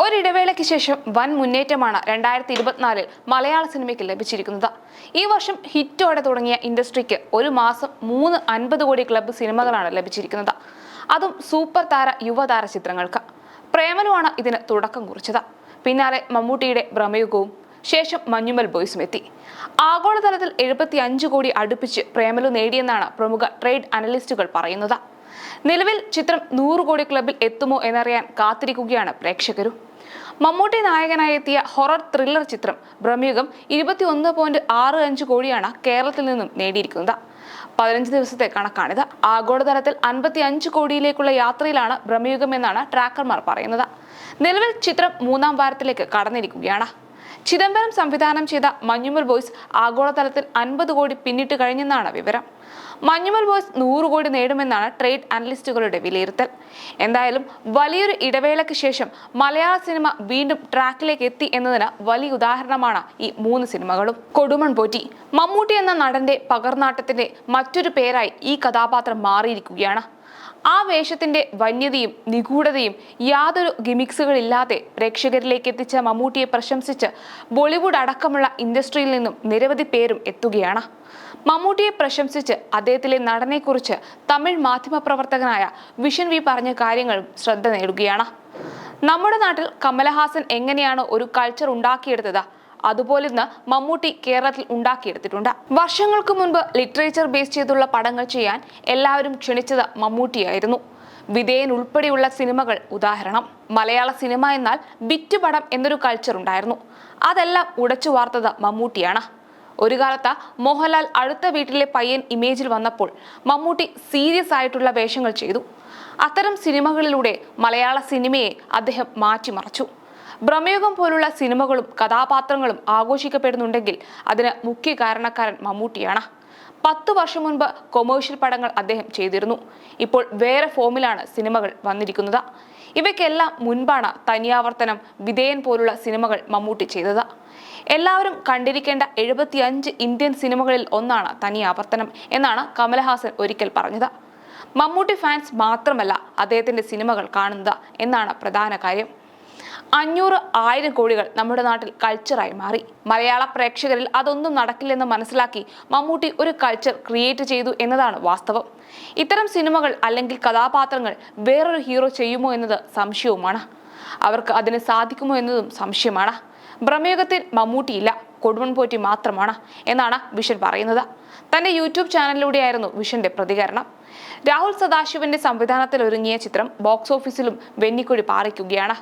ഒരിടവേളയ്ക്ക് ശേഷം വൻ മുന്നേറ്റമാണ് രണ്ടായിരത്തി ഇരുപത്തിനാലിൽ മലയാള സിനിമയ്ക്ക് ലഭിച്ചിരിക്കുന്നത്. ഈ വർഷം ഹിറ്റോടെ തുടങ്ങിയ ഇൻഡസ്ട്രിക്ക് ഒരു മാസം മൂന്ന് അൻപത് കോടി ക്ലബ്ബ് സിനിമകളാണ് ലഭിച്ചിരിക്കുന്നത്. അതും സൂപ്പർ താര യുവതാര ചിത്രങ്ങൾക്ക്. പ്രേമനുമാണ് ഇതിന് തുടക്കം കുറിച്ചത്. പിന്നാലെ മമ്മൂട്ടിയുടെ ഭ്രമയുഗവും ശേഷം മഞ്ഞുമൽ ബോയ്സും എത്തി. ആഗോളതലത്തിൽ എഴുപത്തി അഞ്ച് കോടി അടുപ്പിച്ച് പ്രേമലു നേടിയെന്നാണ് പ്രമുഖ ട്രേഡ് അനലിസ്റ്റുകൾ പറയുന്നത്. നിലവിൽ ചിത്രം നൂറ് കോടി ക്ലബിൽ എത്തുമോ എന്നറിയാൻ കാത്തിരിക്കുകയാണ് പ്രേക്ഷകരും. മമ്മൂട്ടി നായകനായി എത്തിയ ഹൊറർ ത്രില്ലർ ചിത്രം ഭ്രമയുഗം ഇരുപത്തി ഒന്ന് പോയിന്റ് ആറ് അഞ്ച് കോടിയാണ് കേരളത്തിൽ നിന്നും നേടിയിരിക്കുന്നത്. പതിനഞ്ച് ദിവസത്തെ കണക്കാണിത്. ആഗോളതലത്തിൽ അൻപത്തി അഞ്ച് കോടിയിലേക്കുള്ള യാത്രയിലാണ് ബ്രഹ്മയുഗം എന്നാണ് ട്രാക്കർമാർ പറയുന്നത്. നിലവിൽ ചിത്രം മൂന്നാം വാരത്തിലേക്ക് കടന്നിരിക്കുകയാണ്. ചിദംബരം സംവിധാനം ചെയ്ത മഞ്ഞുമൽ ബോയ്സ് ആഗോളതലത്തിൽ അൻപത് കോടി പിന്നിട്ട് കഴിഞ്ഞെന്നാണ് വിവരം. മഞ്ഞുമൽ ബോയ്സ് നൂറ് കോടി നേടുമെന്നാണ് ട്രേഡ് അനലിസ്റ്റുകളുടെ വിലയിരുത്തൽ. എന്തായാലും വലിയൊരു ഇടവേളയ്ക്ക് ശേഷം മലയാള സിനിമ വീണ്ടും ട്രാക്കിലേക്ക് എത്തി എന്നതിന് വലിയ ഉദാഹരണമാണ് ഈ മൂന്ന് സിനിമകളും. കൊടുമൺ പോറ്റി മമ്മൂട്ടി എന്ന നടന്റെ പകർനാട്ടത്തിന്റെ മറ്റൊരു പേരായി ഈ കഥാപാത്രം മാറിയിരിക്കുകയാണ്. ആ വേഷത്തിന്റെ വന്യതയും നിഗൂഢതയും യാതൊരു ഗിമിക്സുകളില്ലാതെ പ്രേക്ഷകരിലേക്ക് എത്തിച്ച മമ്മൂട്ടിയെ പ്രശംസിച്ച് ബോളിവുഡ് അടക്കമുള്ള ഇൻഡസ്ട്രിയിൽ നിന്നും നിരവധി പേരും എത്തുകയാണ്. മമ്മൂട്ടിയെ പ്രശംസിച്ച് അദ്ദേഹത്തിലെ നടനെക്കുറിച്ച് തമിഴ് മാധ്യമപ്രവർത്തകനായ വിഷൻ വി പറഞ്ഞ കാര്യങ്ങളും ശ്രദ്ധ നേടുകയാണ്. നമ്മുടെ നാട്ടിൽ കമലഹാസൻ എങ്ങനെയാണ് ഒരു കൾച്ചർ ഉണ്ടാക്കിയെടുത്തത്? അതുപോലെ ഇന്ന് മമ്മൂട്ടി കേരളത്തിൽ ഉണ്ടാക്കിയെടുത്തിട്ടുണ്ട്. വർഷങ്ങൾക്ക് മുൻപ് ലിറ്ററേച്ചർ ബേസ് ചെയ്തുള്ള പടങ്ങൾ ചെയ്യാൻ എല്ലാവരും ക്ഷണിച്ചത് മമ്മൂട്ടിയായിരുന്നു. വിധേയൻ ഉൾപ്പെടെയുള്ള സിനിമകൾ ഉദാഹരണം മലയാള സിനിമ എന്നാൽ ബിറ്റ് പടം എന്നൊരു കൾച്ചർ ഉണ്ടായിരുന്നു. അതെല്ലാം ഉടച്ചു വാർത്തത് മമ്മൂട്ടിയാണ്. ഒരു കാലത്ത് മോഹൻലാൽ അടുത്ത വീട്ടിലെ പയ്യൻ ഇമേജിൽ വന്നപ്പോൾ മമ്മൂട്ടി സീരിയസ് ആയിട്ടുള്ള വേഷങ്ങൾ ചെയ്തു. അത്തരം സിനിമകളിലൂടെ മലയാള സിനിമയെ അദ്ദേഹം മാറ്റിമറിച്ചു. ഭ്രമയുഗം പോലുള്ള സിനിമകളും കഥാപാത്രങ്ങളും ആഘോഷിക്കപ്പെടുന്നുണ്ടെങ്കിൽ അതിന് മുഖ്യ കാരണക്കാരൻ മമ്മൂട്ടിയാണ്. പത്ത് വർഷം മുൻപ് കൊമേഴ്ഷ്യൽ പടങ്ങൾ അദ്ദേഹം ചെയ്തിരുന്നു. ഇപ്പോൾ വേറെ ഫോമിലാണ് സിനിമകൾ വന്നിരിക്കുന്നത്. ഇവയ്ക്കെല്ലാം മുൻപാണ് തനിയാവർത്തനം വിധേയൻ പോലുള്ള സിനിമകൾ മമ്മൂട്ടി ചെയ്തത്. എല്ലാവരും കണ്ടിരിക്കേണ്ട എഴുപത്തിയഞ്ച് ഇന്ത്യൻ സിനിമകളിൽ ഒന്നാണ് തനിയാവർത്തനം എന്നാണ് കമലഹാസൻ ഒരിക്കൽ പറഞ്ഞത്. മമ്മൂട്ടി ഫാൻസ് മാത്രമല്ല അദ്ദേഹത്തിന്റെ സിനിമകൾ കാണുന്നത് എന്നാണ് പ്രധാന കാര്യം. അഞ്ഞൂറ് ആയിരം കോടികൾ നമ്മുടെ നാട്ടിൽ കൾച്ചറായി മാറി. മലയാള പ്രേക്ഷകരിൽ അതൊന്നും നടക്കില്ലെന്ന് മനസ്സിലാക്കി മമ്മൂട്ടി ഒരു കൾച്ചർ ക്രിയേറ്റ് ചെയ്തു എന്നതാണ് വാസ്തവം. ഇത്തരം സിനിമകൾ അല്ലെങ്കിൽ കഥാപാത്രങ്ങൾ വേറൊരു ഹീറോ ചെയ്യുമോ എന്നത് സംശയവുമാണ്. അവർക്ക് അതിന് സാധിക്കുമോ എന്നതും സംശയമാണ്. ബ്രഹ്മയുഗത്തിൽ മമ്മൂട്ടിയില്ല കൊടുമൺ പോറ്റി മാത്രമാണ് എന്നാണ് വിഷൻ പറയുന്നത്. തന്റെ യൂട്യൂബ് ചാനലിലൂടെയായിരുന്നു വിഷന്റെ പ്രതികരണം. രാഹുൽ സദാശിവന്റെ സംവിധാനത്തിൽ ഒരുങ്ങിയ ചിത്രം ബോക്സ് ഓഫീസിലും വെന്നിക്കൊടി പാറിക്കുകയാണ്.